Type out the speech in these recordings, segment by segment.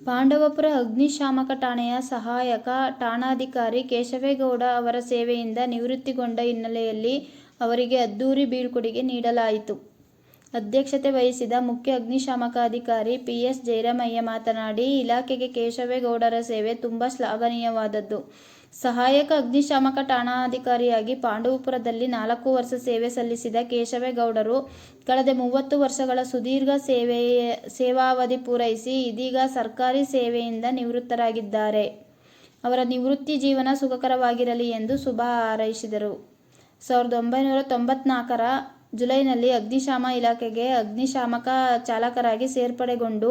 ಪಾಂಡವಪುರ ಅಗ್ನಿಶಾಮಕ ಠಾಣೆಯ ಸಹಾಯಕ ಠಾಣಾಧಿಕಾರಿ ಕೇಶವೇಗೌಡ ಅವರ ಸೇವೆಯಿಂದ ನಿವೃತ್ತಿಗೊಂಡ ಹಿನ್ನೆಲೆಯಲ್ಲಿ ಅವರಿಗೆ ಅದ್ದೂರಿ ಬೀಳ್ಕೊಡುಗೆ ನೀಡಲಾಯಿತು. ಅಧ್ಯಕ್ಷತೆ ವಹಿಸಿದ ಮುಖ್ಯ ಅಗ್ನಿಶಾಮಕ ಅಧಿಕಾರಿ ಪಿ. ಎಸ್. ಜಯರಾಮಯ್ಯ ಮಾತನಾಡಿ, ಇಲಾಖೆಗೆ ಕೇಶವೇಗೌಡರ ಸೇವೆ ತುಂಬ ಶ್ಲಾಘನೀಯವಾದದ್ದು. ಸಹಾಯಕ ಅಗ್ನಿಶಾಮಕ ಠಾಣಾಧಿಕಾರಿಯಾಗಿ ಪಾಂಡವಪುರದಲ್ಲಿ ನಾಲ್ಕು ವರ್ಷ ಸೇವೆ ಸಲ್ಲಿಸಿದ ಕೇಶವೇಗೌಡರು ಕಳೆದ ಮೂವತ್ತು ವರ್ಷಗಳ ಸುದೀರ್ಘ ಸೇವಾವಧಿ ಪೂರೈಸಿ ಇದೀಗ ಸರ್ಕಾರಿ ಸೇವೆಯಿಂದ ನಿವೃತ್ತರಾಗಿದ್ದಾರೆ. ಅವರ ನಿವೃತ್ತಿ ಜೀವನ ಸುಖಕರವಾಗಿರಲಿ ಎಂದು ಶುಭ ಹಾರೈಸಿದರು. ಸಾವಿರದ ಒಂಬೈನೂರ ತೊಂಬತ್ನಾಲ್ಕರ ಜುಲೈನಲ್ಲಿ ಅಗ್ನಿಶಾಮ ಇಲಾಖೆಗೆ ಅಗ್ನಿಶಾಮಕ ಚಾಲಕರಾಗಿ ಸೇರ್ಪಡೆಗೊಂಡು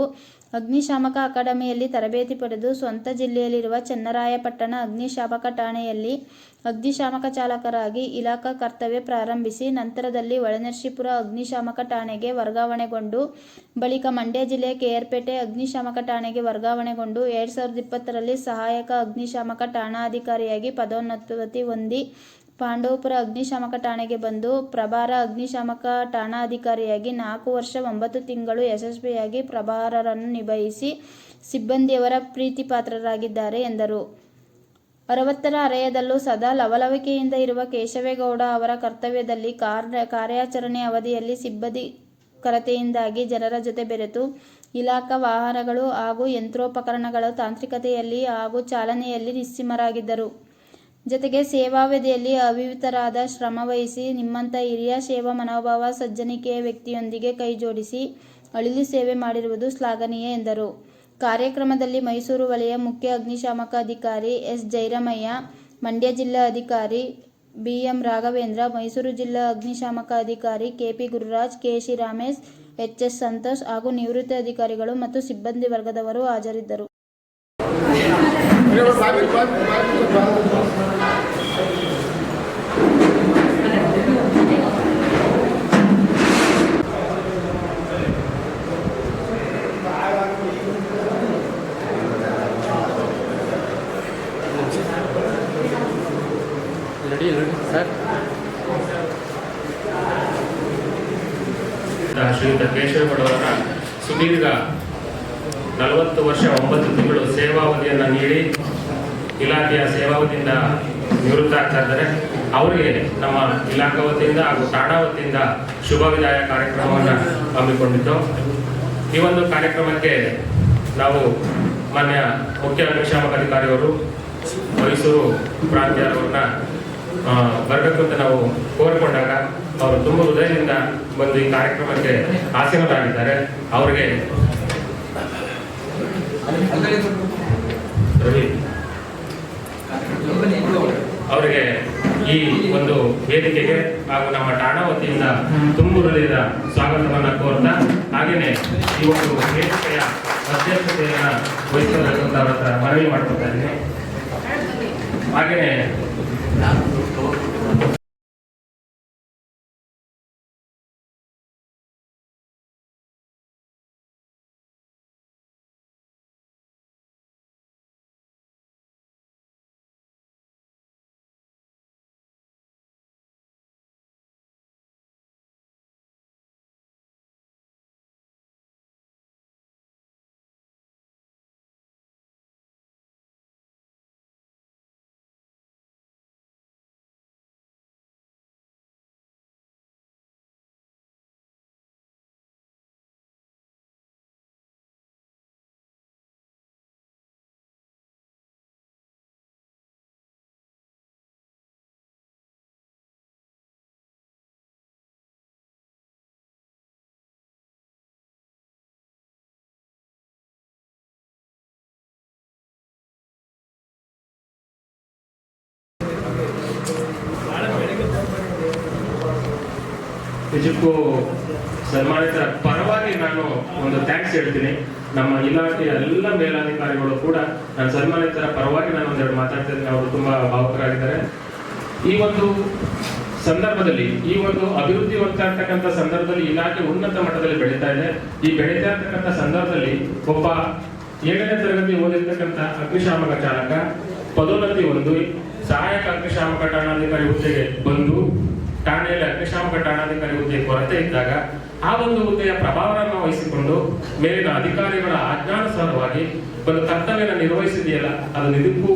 ಅಗ್ನಿಶಾಮಕ ಅಕಾಡೆಮಿಯಲ್ಲಿ ತರಬೇತಿ ಪಡೆದು ಸ್ವಂತ ಜಿಲ್ಲೆಯಲ್ಲಿರುವ ಚನ್ನರಾಯಪಟ್ಟಣ ಅಗ್ನಿಶಾಮಕ ಠಾಣೆಯಲ್ಲಿ ಅಗ್ನಿಶಾಮಕ ಚಾಲಕರಾಗಿ ಇಲಾಖಾ ಕರ್ತವ್ಯ ಪ್ರಾರಂಭಿಸಿ, ನಂತರದಲ್ಲಿ ಹೊಳೆನರಸೀಪುರ ಅಗ್ನಿಶಾಮಕ ಠಾಣೆಗೆ ವರ್ಗಾವಣೆಗೊಂಡು, ಬಳಿಕ ಮಂಡ್ಯ ಜಿಲ್ಲೆ ಕೆಆರ್ಪೇಟೆ ಆರ್. ಪೇಟೆ ಅಗ್ನಿಶಾಮಕ ಠಾಣೆಗೆ ವರ್ಗಾವಣೆಗೊಂಡು ಎರಡ್ ಸಾವಿರದ ಇಪ್ಪತ್ತರಲ್ಲಿ ಸಹಾಯಕ ಅಗ್ನಿಶಾಮಕ ಠಾಣಾಧಿಕಾರಿಯಾಗಿ ಪದೋನ್ನತಿ ಹೊಂದಿ ಪಾಂಡವಪುರ ಅಗ್ನಿಶಾಮಕ ಠಾಣೆಗೆ ಬಂದು ಪ್ರಭಾರ ಅಗ್ನಿಶಾಮಕ ಠಾಣಾಧಿಕಾರಿಯಾಗಿ ನಾಲ್ಕು ವರ್ಷ ಒಂಬತ್ತು ತಿಂಗಳು ಯಶಸ್ವಿಯಾಗಿ ಪ್ರಭಾರರನ್ನು ನಿಭಾಯಿಸಿ ಸಿಬ್ಬಂದಿಯವರ ಪ್ರೀತಿಪಾತ್ರರಾಗಿದ್ದಾರೆ ಎಂದರು. ಅರವತ್ತರ ಅರೆಯದಲ್ಲೂ ಸದಾ ಲವಲವಿಕೆಯಿಂದ ಇರುವ ಕೇಶವೇಗೌಡ ಅವರ ಕರ್ತವ್ಯದಲ್ಲಿ ಕಾರ್ಯಾಚರಣೆ ಅವಧಿಯಲ್ಲಿ ಸಿಬ್ಬಂದಿ ಕೊರತೆಯಿಂದಾಗಿ ಜನರ ಜೊತೆ ಬೆರೆತು ಇಲಾಖಾ ವಾಹನಗಳು ಹಾಗೂ ಯಂತ್ರೋಪಕರಣಗಳ ತಾಂತ್ರಿಕತೆಯಲ್ಲಿ ಹಾಗೂ ಚಾಲನೆಯಲ್ಲಿ ನಿಸ್ಸೀಮರಾಗಿದ್ದರು. ಜತೆಗೆ ಸೇವಾವಧಿಯಲ್ಲಿ ಅವಿರತವಾದ ಶ್ರಮವಹಿಸಿ ನಿಮ್ಮಂಥ ಹಿರಿಯ ಸೇವಾ ಮನೋಭಾವ, ಸಜ್ಜನಿಕೆಯ ವ್ಯಕ್ತಿಯೊಂದಿಗೆ ಕೈಜೋಡಿಸಿ ಅಳಿಲು ಸೇವೆ ಮಾಡಿರುವುದು ಶ್ಲಾಘನೀಯ ಎಂದರು. ಕಾರ್ಯಕ್ರಮದಲ್ಲಿ ಮೈಸೂರು ವಲಯ ಮುಖ್ಯ ಅಗ್ನಿಶಾಮಕ ಅಧಿಕಾರಿ ಎಸ್. ಜೈರಮಯ್ಯ ಮಂಡ್ಯ ಜಿಲ್ಲಾ ಅಧಿಕಾರಿ ಬಿಎಂ ರಾಘವೇಂದ್ರ, ಮೈಸೂರು ಜಿಲ್ಲಾ ಅಗ್ನಿಶಾಮಕ ಅಧಿಕಾರಿ KP Gururaj, ಕೆಶಿ Ramesh HS H. S. Santosh ಹಾಗೂ ನಿವೃತ್ತ ಅಧಿಕಾರಿಗಳು ಮತ್ತು ಸಿಬ್ಬಂದಿ ವರ್ಗದವರು ಹಾಜರಿದ್ದರು. ಶ್ರೀಯುತ ಕೇಶವೇಗೌಡರವರ ಸುದೀರ್ಘ ನಲವತ್ತು ವರ್ಷ ಒಂಬತ್ತು ತಿಂಗಳು ಸೇವಾವಧಿಯನ್ನು ನೀಡಿ ಇಲಾಖೆಯ ಸೇವಾವಧಿಯಿಂದ ನಿವೃತ್ತ ಆಗ್ತಾ ಇದ್ದಾರೆ ಅವರಿಗೆ ನಮ್ಮ ಇಲಾಖಾ ವತಿಯಿಂದ ಹಾಗೂ ಟಾಡಾ ವತಿಯಿಂದ ಶುಭ ವಿದಾಯ ಕಾರ್ಯಕ್ರಮವನ್ನು ಹಮ್ಮಿಕೊಂಡಿದ್ದು. ಈ ಒಂದು ಕಾರ್ಯಕ್ರಮಕ್ಕೆ ನಾವು ಮಾನ್ಯ ಮುಖ್ಯ ಅಗ್ನಿಶಾಮಕ ಅಧಿಕಾರಿಯವರು ಮೈಸೂರು ಪ್ರಾಂತ್ಯವ್ರನ್ನ ಬರಬೇಕು ಅಂತ ನಾವು ಕೋರಿಕೊಂಡಾಗ ಅವರು ತುಂಬ ಹೃದಯದಿಂದ ಬಂದು ಈ ಕಾರ್ಯಕ್ರಮಕ್ಕೆ ಆಸೀನರಾಗಿದ್ದಾರೆ. ಅವರಿಗೆ ರವಿ. ಅವರಿಗೆ ಈ ಒಂದು ವೇದಿಕೆಗೆ ಹಾಗೂ ನಮ್ಮ ಠಾಣಾ ವತಿಯಿಂದ ತುಂಬು ಹೃದಯದ ಸ್ವಾಗತವನ್ನ ಕೋರ್ತಾ ಹಾಗೆಯೇ ಈ ಒಂದು ವೇದಿಕೆಯ ಅಧ್ಯಕ್ಷತೆಯನ್ನ ವಹಿಸಬೇಕು ಅವ್ರ ಹತ್ರ ಮನವಿ ಮಾಡ್ಕೊತಾ ಇದ್ದೀನಿ. ಹಾಗೇನೆ ನಿಜಕ್ಕೂ ಸನ್ಮಾನಿತರ ಪರವಾಗಿ ನಾನು ಒಂದು ಥ್ಯಾಂಕ್ಸ್ ಹೇಳ್ತೀನಿ. ನಮ್ಮ ಇಲಾಖೆಯ ಎಲ್ಲ ಮೇಲಾಧಿಕಾರಿಗಳು ಕೂಡ ನಾನು ಸನ್ಮಾನಿತರ ಪರವಾಗಿ ನಾನು ಒಂದೆರಡು ಮಾತಾಡ್ತಾ ಇದ್ದೀನಿ ಅವರು ತುಂಬಾ ಭಾವುಕರಾಗಿದ್ದಾರೆ. ಈ ಒಂದು ಸಂದರ್ಭದಲ್ಲಿ, ಈ ಒಂದು ಅಭಿವೃದ್ಧಿ ಹೊಂದ್ತಾ ಇರ್ತಕ್ಕಂಥ ಸಂದರ್ಭದಲ್ಲಿ ಇಲಾಖೆ ಉನ್ನತ ಮಟ್ಟದಲ್ಲಿ ಬೆಳೀತಾ ಇದೆ. ಈ ಬೆಳೀತಾ ಇರ್ತಕ್ಕಂಥ ಸಂದರ್ಭದಲ್ಲಿ ಒಬ್ಬ ಏಳನೇ ತರಗತಿ ಓದಿರ್ತಕ್ಕಂಥ ಅಗ್ನಿಶಾಮಕ ಚಾಲಕ, ಪದೋನ್ನತಿ ಹೊಂದಿ, ಸಹಾಯಕ ಅಗ್ನಿಶಾಮಕ ಠಾಣಾಧಿಕಾರಿ ಹುದ್ದೆಗೆ ಬಂದು ಠಾಣೆಯಲ್ಲಿ ಅಗ್ನಿಶಾಮಕ ಠಾಣಾಧಿಕಾರಿ ಹುದ್ದೆ ಕೊರತೆ ಇದ್ದಾಗ ಆ ಒಂದು ಹುದ್ದೆಯ ಪ್ರಭಾವವನ್ನು ವಹಿಸಿಕೊಂಡು ಮೇಲಿನ ಅಧಿಕಾರಿಗಳ ಆಜ್ಞಾನುಸಾರವಾಗಿ ಒಂದು ಕರ್ತವ್ಯ ನಿರ್ವಹಿಸಿದೆಯಲ್ಲ, ಅದು ನಿಜಕ್ಕೂ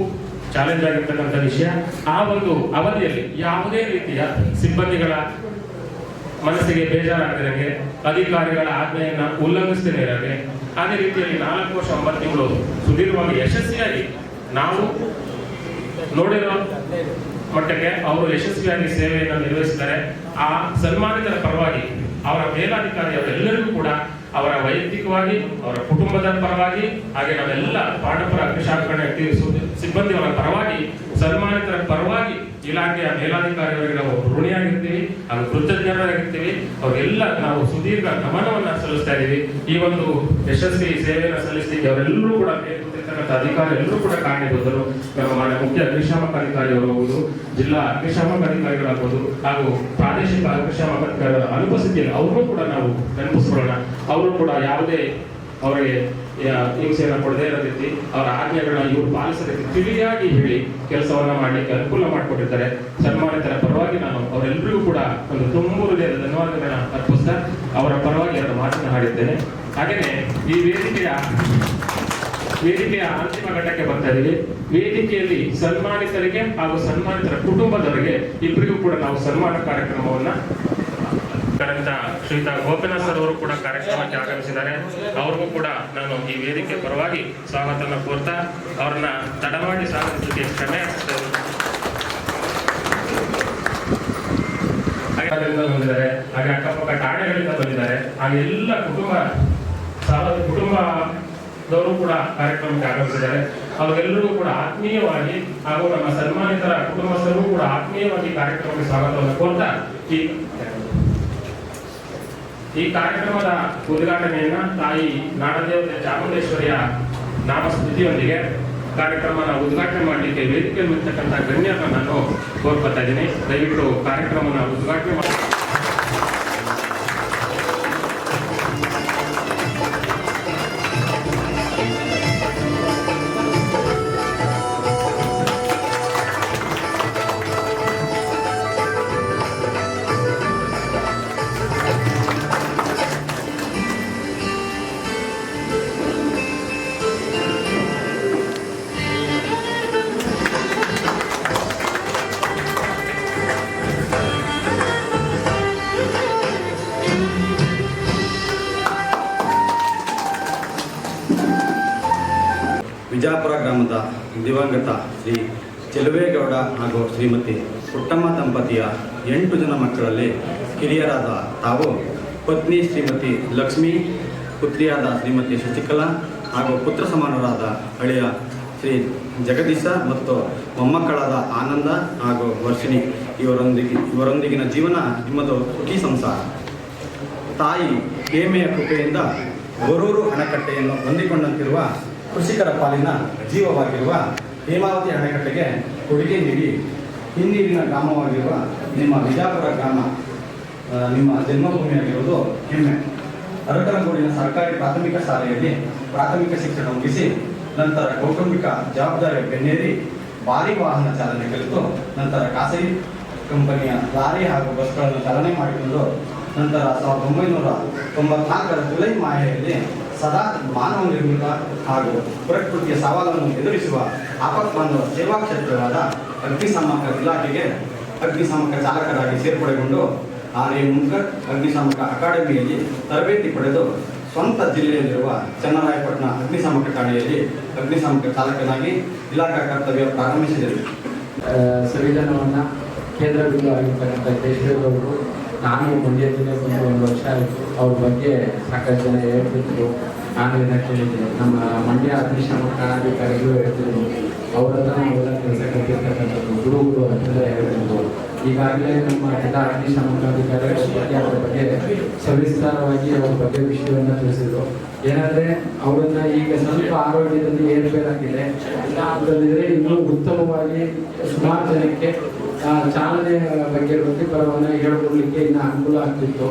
ಚಾಲೆಂಜ್ ಆಗಿರ್ತಕ್ಕಂಥ ವಿಷಯ. ಆ ಒಂದು ಅವಧಿಯಲ್ಲಿ ಯಾವುದೇ ರೀತಿಯ ಸಿಬ್ಬಂದಿಗಳ ಮನಸ್ಸಿಗೆ ಬೇಜಾರಾಗದಿರಂಗೆ ಅಧಿಕಾರಿಗಳ ಆಜ್ಞೆಯನ್ನ ಉಲ್ಲಂಘಿಸದೇ ಇರದೆ ಅದೇ ರೀತಿಯಲ್ಲಿ ನಾಲ್ಕು ವರ್ಷ ಒಂಬತ್ತು ತಿಂಗಳು ಸುದೀರ್ಘವಾಗಿ ಯಶಸ್ವಿಯಾಗಿ ನಾವು ನೋಡಿರೋ ಮಟ್ಟಕ್ಕೆ ಅವರು ಯಶಸ್ವಿಯಾಗಿ ಸೇವೆಯನ್ನು ನಿರ್ವಹಿಸಿದ್ದಾರೆ. ಆ ಸನ್ಮಾನಿತರ ಪರವಾಗಿ ಅವರ ಮೇಲಾಧಿಕಾರಿ ಅವರೆಲ್ಲರಿಗೂ ಕೂಡ ಅವರ ವೈಯಕ್ತಿಕವಾಗಿ, ಅವರ ಕುಟುಂಬದ ಪರವಾಗಿ, ಹಾಗೆ ನಾವೆಲ್ಲ ಪಾಂಡವರ ಸಿಬ್ಬಂದಿ ಸಿಬ್ಬಂದಿಯವರ ಪರವಾಗಿ, ಸನ್ಮಾನಿತರ ಪರವಾಗಿ ಇಲಾಖೆಯ ಮೇಲಾಧಿಕಾರಿಗಳಿಗೆ ನಾವು ಋಣಿಯಾಗಿರ್ತೀವಿ, ಹಾಗೂ ಕೃತಜ್ಞರಾಗಿರ್ತೀವಿ. ಅವರೆಲ್ಲ ನಾವು ಸುದೀರ್ಘ ಗಮನವನ್ನು ಸಲ್ಲಿಸ್ತಾ ಇದ್ದೀವಿ. ಈ ಒಂದು ಯಶಸ್ವಿ ಸೇವೆಯನ್ನು ಸಲ್ಲಿಸ್ತೀವಿ ಅವರೆಲ್ಲರೂ ಕೂಡ ಮೇಲ್ಕೂತಿರ್ತಕ್ಕಂಥ ಅಧಿಕಾರಿ ಎಲ್ಲರೂ ಕೂಡ ಕಾರಣೀಭೂತರು ನಮ್ಮ ಮುಖ್ಯ ಅಗ್ನಿಶಾಮಕ ಅಧಿಕಾರಿಗಳು ಹೋಗುದು ಜಿಲ್ಲಾ ಅಗ್ನಿಶಾಮಕ ಅಧಿಕಾರಿಗಳಾಗಬಹುದು ಹಾಗೂ ಪ್ರಾದೇಶಿಕ ಅಗ್ನಿಶಾಮಕ ಅಧಿಕಾರಿಗಳ ಅನುಪಸ್ಥಿತಿಯಲ್ಲಿ ಅವರು ಕೂಡ ನಾವು ನೆನಪಿಸ್ಕೊಳ್ಳೋಣ. ಅವರು ಕೂಡ ಯಾವುದೇ ಅವರಿಗೆ ಹಿಂಸೆಯನ್ನು ಕೊಡದೇ ರೀತಿ ಅವರ ಆಜ್ಞೆಗಳನ್ನ ಇವರು ಪಾಲಿಸೋ ತಿಳಿಯಾಗಿ ಹೇಳಿ ಕೆಲಸವನ್ನ ಮಾಡಲಿಕ್ಕೆ ಅನುಕೂಲ ಮಾಡಿಕೊಟ್ಟಿದ್ದಾರೆ ಸನ್ಮಾನಿತರ ಪರವಾಗಿ ನಾನು ಅವರೆಲ್ಲರಿಗೂ ಕೂಡ ಒಂದು ತುಂಬು ಹೃದಯದ ಧನ್ಯವಾದಗಳನ್ನ ಅರ್ಪಿಸ್ತಾ ಅವರ ಪರವಾಗಿ ಎರಡು ಮಾತನ್ನು ಹಾಡಿದ್ದೇನೆ. ಹಾಗೆಯೇ ಈ ವೇದಿಕೆಯ ವೇದಿಕೆಯ ಅಂತಿಮ ಘಟ್ಟಕ್ಕೆ ಬರ್ತಾ ಇದ್ದೀವಿ. ವೇದಿಕೆಯಲ್ಲಿ ಸನ್ಮಾನಿತರಿಗೆ ಹಾಗೂ ಸನ್ಮಾನಿತರ ಕುಟುಂಬದವರಿಗೆ ಇಬ್ಬರಿಗೂ ಕೂಡ ನಾವು ಸನ್ಮಾನ ಕಾರ್ಯಕ್ರಮವನ್ನ ಕರೆಂತ ಶ್ರೀಯುತ ಗೋಪಿನಾಥ್ ಸರ್ ಅವರು ಕೂಡ ಕಾರ್ಯಕ್ರಮಕ್ಕೆ ಆಗಮಿಸಿದ್ದಾರೆ. ಅವ್ರಿಗೂ ಕೂಡ ನಾನು ಈ ವೇದಿಕೆ ಪರವಾಗಿ ಸ್ವಾಗತವನ್ನು ಕೋರ್ತಾ. ಅವ್ರನ್ನ ತಡಮಾಡಿ ಸ್ವಾಗತಿಸಲಿಕ್ಕೆ ಕ್ಷಮೆ ಯಾಚಿಸ್ತಾ ಇದ್ದೀನಿ. ಹಾಗೆ ಬಂದಿದ್ದಾರೆ. ಹಾಗೆ ಅಕ್ಕಪಕ್ಕ ಠಾಣೆಗಳಿಂದ ಬಂದಿದ್ದಾರೆ. ಹಾಗೆ ಎಲ್ಲ ಕುಟುಂಬ, ಸಾಲದ ಕುಟುಂಬದವರು ಕೂಡ ಕಾರ್ಯಕ್ರಮಕ್ಕೆ ಆಗಮಿಸಿದ್ದಾರೆ. ಅವರೆಲ್ಲರಿಗೂ ಕೂಡ ಆತ್ಮೀಯವಾಗಿ ಹಾಗೂ ನಮ್ಮ ಸನ್ಮಾನಿತರ ಕುಟುಂಬಸ್ಥರು ಕೂಡ ಆತ್ಮೀಯವಾಗಿ ಕಾರ್ಯಕ್ರಮಕ್ಕೆ ಸ್ವಾಗತವನ್ನು ಕೋರ್ತಾ ಈ ಈ ಕಾರ್ಯಕ್ರಮದ ಉದ್ಘಾಟನೆಯನ್ನ ತಾಯಿ ನಾಡದೇವತೆ ಚಾಮುಂಡೇಶ್ವರಿಯ ನಾಮಸ್ತುತಿಯೊಂದಿಗೆ ಕಾರ್ಯಕ್ರಮನ ಉದ್ಘಾಟನೆ ಮಾಡಲಿಕ್ಕೆ ವೇದಿಕೆ ಇರ್ತಕ್ಕಂಥ ಗಣ್ಯರನ್ನು ನಾನು ಕೋರ್ಕೊತಾ ಇದ್ದೀನಿ. ದಯವಿಟ್ಟು ಕಾರ್ಯಕ್ರಮನ ಉದ್ಘಾಟನೆ ಮಾಡಿ. ದಿವಂಗತ ಶ್ರೀ ಚೆಲುವೇಗೌಡ ಹಾಗೂ ಶ್ರೀಮತಿ ಪುಟ್ಟಮ್ಮ ದಂಪತಿಯ ಎಂಟು ಜನ ಮಕ್ಕಳಲ್ಲಿ ಕಿರಿಯರಾದ ತಾವು, ಪತ್ನಿ ಶ್ರೀಮತಿ ಲಕ್ಷ್ಮಿ, ಪುತ್ರಿಯಾದ ಶ್ರೀಮತಿ ಶಶಿಕಲಾ ಹಾಗೂ ಪುತ್ರ ಸಮಾನರಾದ ಅಳಿಯ ಶ್ರೀ ಜಗದೀಶ ಮತ್ತು ಮೊಮ್ಮಕ್ಕಳಾದ ಆನಂದ ಹಾಗೂ ವರ್ಷಿಣಿ ಇವರೊಂದಿಗೆ ಇವರೊಂದಿಗಿನ ಜೀವನ ನಿಮ್ಮದು ಸುಖಿ ಸಂಸಾರ. ತಾಯಿ ಹೇಮೆಯ ಕೃಪೆಯಿಂದ ಗೊರೂರು ಅಣೆಕಟ್ಟೆಯನ್ನು ಹೊಂದಿಕೊಂಡಂತಿರುವ ಕೃಷಿಕರ ಪಾಲಿನ ಜೀವವಾಗಿರುವ ಹೇಮಾವತಿ ಅಣೆಕಟ್ಟೆಗೆ ಕೊಡುಗೆ ನೀಡಿ ಹಿನ್ನೀರಿನ ಗ್ರಾಮವಾಗಿರುವ ನಿಮ್ಮ ವಿಜಾಪುರ ಗ್ರಾಮ ನಿಮ್ಮ ಜನ್ಮಭೂಮಿಯಾಗಿರುವುದು ಹೆಮ್ಮೆ. ಅರಕನಗೂಡಿನ ಸರ್ಕಾರಿ ಪ್ರಾಥಮಿಕ ಶಾಲೆಯಲ್ಲಿ ಪ್ರಾಥಮಿಕ ಶಿಕ್ಷಣ ಮುಗಿಸಿ ನಂತರ ಕೌಟುಂಬಿಕ ಜವಾಬ್ದಾರಿ ಬೆನ್ನೇರಿ ಭಾರಿ ವಾಹನ ಚಾಲನೆ ಕಲಿತು ನಂತರ ಖಾಸಗಿ ಕಂಪನಿಯ ಲಾರಿ ಹಾಗೂ ಬಸ್ಗಳನ್ನು ಚಾಲನೆ ಮಾಡಿಕೊಂಡು ನಂತರ ಸಾವಿರದ ಒಂಬೈನೂರ ತೊಂಬತ್ನಾಲ್ಕರ ಜುಲೈ ಮಾಹೆಯಲ್ಲಿ ಸದಾ ಮಾನವ ನಿರ್ಮಿತ ಹಾಗೂ ಪ್ರಕೃತಿಯ ಸವಾಲನ್ನು ಎದುರಿಸುವ ಆಪತ್ಬಾಂಧವ ಸೇವಾ ಕ್ಷೇತ್ರವಾದ ಅಗ್ನಿಶಾಮಕ ಇಲಾಖೆಗೆ ಅಗ್ನಿಶಾಮಕ ಚಾಲಕರಾಗಿ ಸೇರ್ಪಡೆಗೊಂಡು ಆರ್ ಎ ಮುನ್ಕರ್ ಅಗ್ನಿಶಾಮಕ ಅಕಾಡೆಮಿಯಲ್ಲಿ ತರಬೇತಿ ಪಡೆದು ಸ್ವಂತ ಜಿಲ್ಲೆಯಲ್ಲಿರುವ ಚನ್ನರಾಯಪಟ್ಟಣ ಅಗ್ನಿಶಾಮಕ ಠಾಣೆಯಲ್ಲಿ ಅಗ್ನಿಶಾಮಕ ಚಾಲಕನಾಗಿ ಇಲಾಖಾ ಕರ್ತವ್ಯ ಪ್ರಾರಂಭಿಸಿದರು. ಸಂವಿಧಾನವನ್ನು ಕೇಂದ್ರ ಬಿಂದು ಆಗಿರ್ತಕ್ಕಂಥ ದೇಶದವರು ನಾನು ಮುಂದೆ ದಿನ ಒಂದು ವರ್ಷ ಆಯಿತು. ಅವ್ರ ಬಗ್ಗೆ ಸಾಕಷ್ಟು ಜನ ಹೇಳ್ತಿದ್ರು. ನಾನು ಕೇಳಿದ್ದೆ ನಮ್ಮ ಮಂಡ್ಯ ಅಗ್ನಿಶಾಮಕ ಠಾಣಾಧಿಕಾರಿಗಳು ಹೇಳ್ತಿದ್ರು. ಅವ್ರ ಹತ್ರ ಕೆಲಸ ಕಟ್ಟಿರ್ತಕ್ಕಂಥದ್ದು ಗುರುಗಳು ಅಂತೆಲ್ಲ ಹೇಳ್ತಿದ್ರು. ಈಗಾಗಲೇ ನಮ್ಮ ಜಿಲ್ಲಾ ಅಗ್ನಿಶಾಮಕ ಅಧಿಕಾರಿಗಳ ಬಗ್ಗೆ ಅವರ ಬಗ್ಗೆ ಸವಿಸ್ತಾರವಾಗಿ ಅವ್ರ ಬಗ್ಗೆ ವಿಷಯವನ್ನ ತಿಳಿಸಿದ್ರು. ಏನಂದ್ರೆ ಅವರನ್ನ ಈಗ ಸ್ವಲ್ಪ ಆರೋಗ್ಯದಲ್ಲಿ ಏರ್ಬೇಕಾಗಿದೆ ಇಲ್ಲ ಅಂತಂದಿದ್ರೆ ಇನ್ನೂ ಉತ್ತಮವಾಗಿ ಸುಮಾರು ಜನಕ್ಕೆ ಚಾಲನೆ ಬಗ್ಗೆ ವೃತ್ತಿಪರವನ್ನು ಹೇಳ್ಕೊಡ್ಲಿಕ್ಕೆ ಇನ್ನು ಅನುಕೂಲ ಆಗ್ತಿತ್ತು.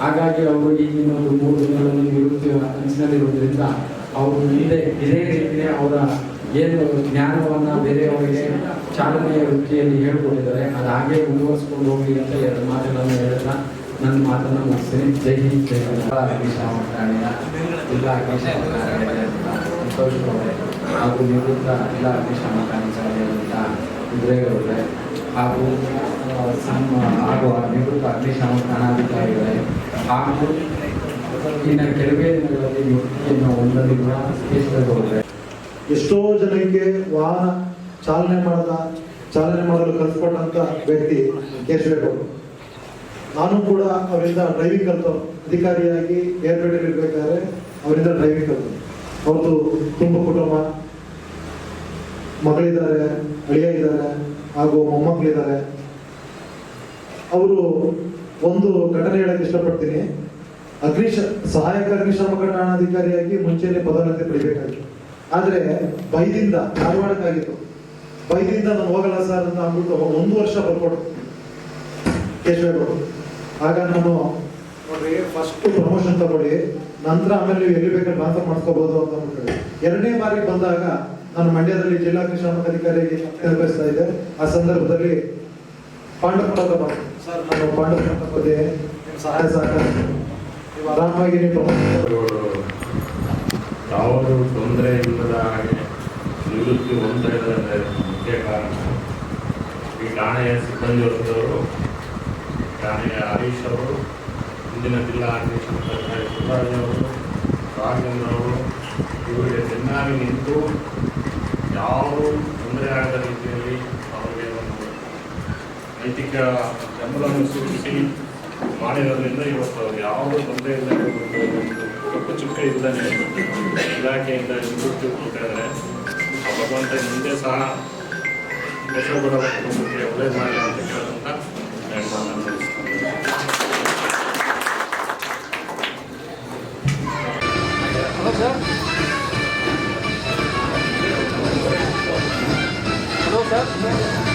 ಹಾಗಾಗಿ ಅವರು ಈಗಿನ ಒಂದು ಮೂರು ದಿನಗಳನ್ನು ನಿವೃತ್ತಿ ಅಂಚಿನಲ್ಲಿರುವುದರಿಂದ ಅವರು ಮುಂದೆ ಇದೇ ರೀತಿಯ ಅವರ ಏನು ಜ್ಞಾನವನ್ನ ಬೇರೆಯವರಿಗೆ ಚಾಲನೆಯ ವೃತ್ತಿಯಲ್ಲಿ ಹೇಳ್ಕೊಟ್ಟಿದ್ದಾರೆ. ಅದು ಹಾಗೆ ಮುಂದುವರಿಸ್ಕೊಂಡು ಹೋಗಿ ಅಂತ ಎರಡು ಮಾತುಗಳನ್ನು ಹೇಳ್ತಾ ನನ್ನ ಮಾತನ್ನು ಮುಗಿಸ್ತೀನಿ. ಜೈ ಹಿಂದ್, ಜೈ ಜಿಲ್ಲಾ ಸಂತೋಷ್ ಗೌಡ್ರೆ ಹಾಗೂ ನಿವೃತ್ತ ಜಿಲ್ಲಾ ಅಗ್ನಿಶಾಮಕ ಇಂದ್ರೇಗೌಡ್ರೆ ಹಾಗೂ ಸಮ ಹಾಗೂ ನಿವೃತ್ತ ಅಗ್ನಿಶಾಮಕ ಠಾಣಾಧಿಕಾರಿಗಳೇ ಹಾಗೂ ಇನ್ನು ಕೆಲವೇ ದಿನಗಳಲ್ಲಿ ನಿವೃತ್ತಿಯನ್ನು ಹೊಂದಲಿರುವ ಕೇಶವೇಗೌಡ್ರೆ ಎಷ್ಟೋ ಜನರಿಗೆ ವಾಹನ ಚಾಲನೆ ಮಾಡದ, ಚಾಲನೆ ಮಾಡಲು ಕಲ್ತ್ಕೊಂಡಂತ ವ್ಯಕ್ತಿ ಕೇಶವೇಗೌಡರು ನಾನು ಕೂಡ ಅವರಿಂದ ಡ್ರೈವಿಂಗ್ ಕಲ್ತು ಅಧಿಕಾರಿಯಾಗಿ ಏರ್ಪೇಟೆಯಲ್ಲಿ ಇರ್ಬೇಕಾದ್ರೆ ಅವರಿಂದ ಡ್ರೈವಿಂಗ್ ಕಲ್ತು ಅವ್ರದ್ದು ತುಂಬ ಕುಟುಂಬ ಮಗಳಿದ್ದಾರೆ ಅಳಿಯ ಇದ್ದಾರೆ ಹಾಗೂ ಮೊಮ್ಮಕ್ಕಳಿದ್ದಾರೆ. ಅವರು ಒಂದು ಘಟನೆ ಹೇಳಕ್ಕೆ ಇಷ್ಟಪಡ್ತೀನಿ. ಅಗ್ನಿಶ, ಸಹಾಯಕ ಅಗ್ನಿಶಾಮಕ ಠಾಣಾಧಿಕಾರಿಯಾಗಿ ಮುಂಚೆನೆ ಪದೋನ್ನತಿ ಪಡಿಬೇಕಾಗಿತ್ತು ಆದ್ರೆ ಬೈದಿಂದ ಧಾರವಾಡಕ್ಕಾಗಿತ್ತು. ಬೈದಿಂದ ನಾನು ಹೋಗಲ್ಲ ಸರ್ ಅಂತ ಅಂದ್ಬಿಟ್ಟು ಒಂದು ವರ್ಷ ಬರ್ಕೊಡು ಕೇಶವೇಗೌಡರು. ಆಗ ನಾನು ಫಸ್ಟ್ ಪ್ರಮೋಷನ್ ತಗೊಳ್ಳಿ, ನಂತರ ಆಮೇಲೆ ನೀವು ಎಲ್ಲಿ ಬೇಕಾದ್ರೆ ಮಾತ್ರ ಮಾಡ್ಕೋಬಹುದು ಅಂತ ಅಂದ್ಬಿಟ್ಟು ಎರಡನೇ ಬಾರಿ ಬಂದಾಗ ನಾನು ಮಂಡ್ಯದಲ್ಲಿ ಜಿಲ್ಲಾ ಕೃಷಿ ಅಧಿಕಾರಿಗೆ ನಿರ್ವಹಿಸ್ತಾ ಇದ್ದೆ. ಆ ಸಂದರ್ಭದಲ್ಲಿ ಪಾಂಡವಪುರ ಬಂದು ಸರ್ ನಾನು ಸಹಾಯ ಸಹಕಾರ ನೀವು ಆರಾಮಾಗಿ ನೀವು ಪ್ರಮೋಷನ್ ಅವರು ಯಾವುದು ತೊಂದರೆ ಇಲ್ಲದ ಹಾಗೆ ನಿವೃತ್ತಿ ಹೊಂದ್ತಾ ಇದ್ದಾರೆ ಮುಖ್ಯ ಕಾರಣ. ಈ ಠಾಣೆಯ ಸಿಬ್ಬಂದಿ ವರ್ಗದವರು ಠಾಣೆಯ ಹರೀಶ್ ಅವರು ಹಿಂದಿನ ಜಿಲ್ಲಾ ಅಧ್ಯಕ್ಷ ಸುಬ್ಬರಾಜ್ ಅವರು ರಾಜೇಂದ್ರ ಅವರು ಇವರಿಗೆ ಚೆನ್ನಾಗಿ ನಿಂತು ಯಾರು ತೊಂದರೆ ಆಗದ ರೀತಿಯಲ್ಲಿ ಅವರಿಗೆ ಒಂದು ನೈತಿಕ ಬೆಂಬಲವನ್ನು ಸೂಚಿಸಿ ಮಾಡಿರೋದ್ರಿಂದ ಇವತ್ತು ಅವ್ರು ಯಾವುದೂ ತೊಂದರೆ ಇಲ್ಲ ಕಪ್ಪು ಚುಕ್ಕ ಇಲ್ಲದೆ ಇಲಾಖೆಯಿಂದ ನಿವೃತ್ತಿ ಕೊಡ್ತಾಯಿದ್ದಾರೆ ಆ ಭಗವಂತ ಮುಂದೆ ಸಹ ಕೆಸರುಗಳ ಕುಟುಂಬಕ್ಕೆ ಒಳ್ಳೇದು ಮಾಡಿ ಅಂತ ನಾನು ಮಾತನ್ನು ಮುಗಿಸ್ತೀನಿ. Santos, né?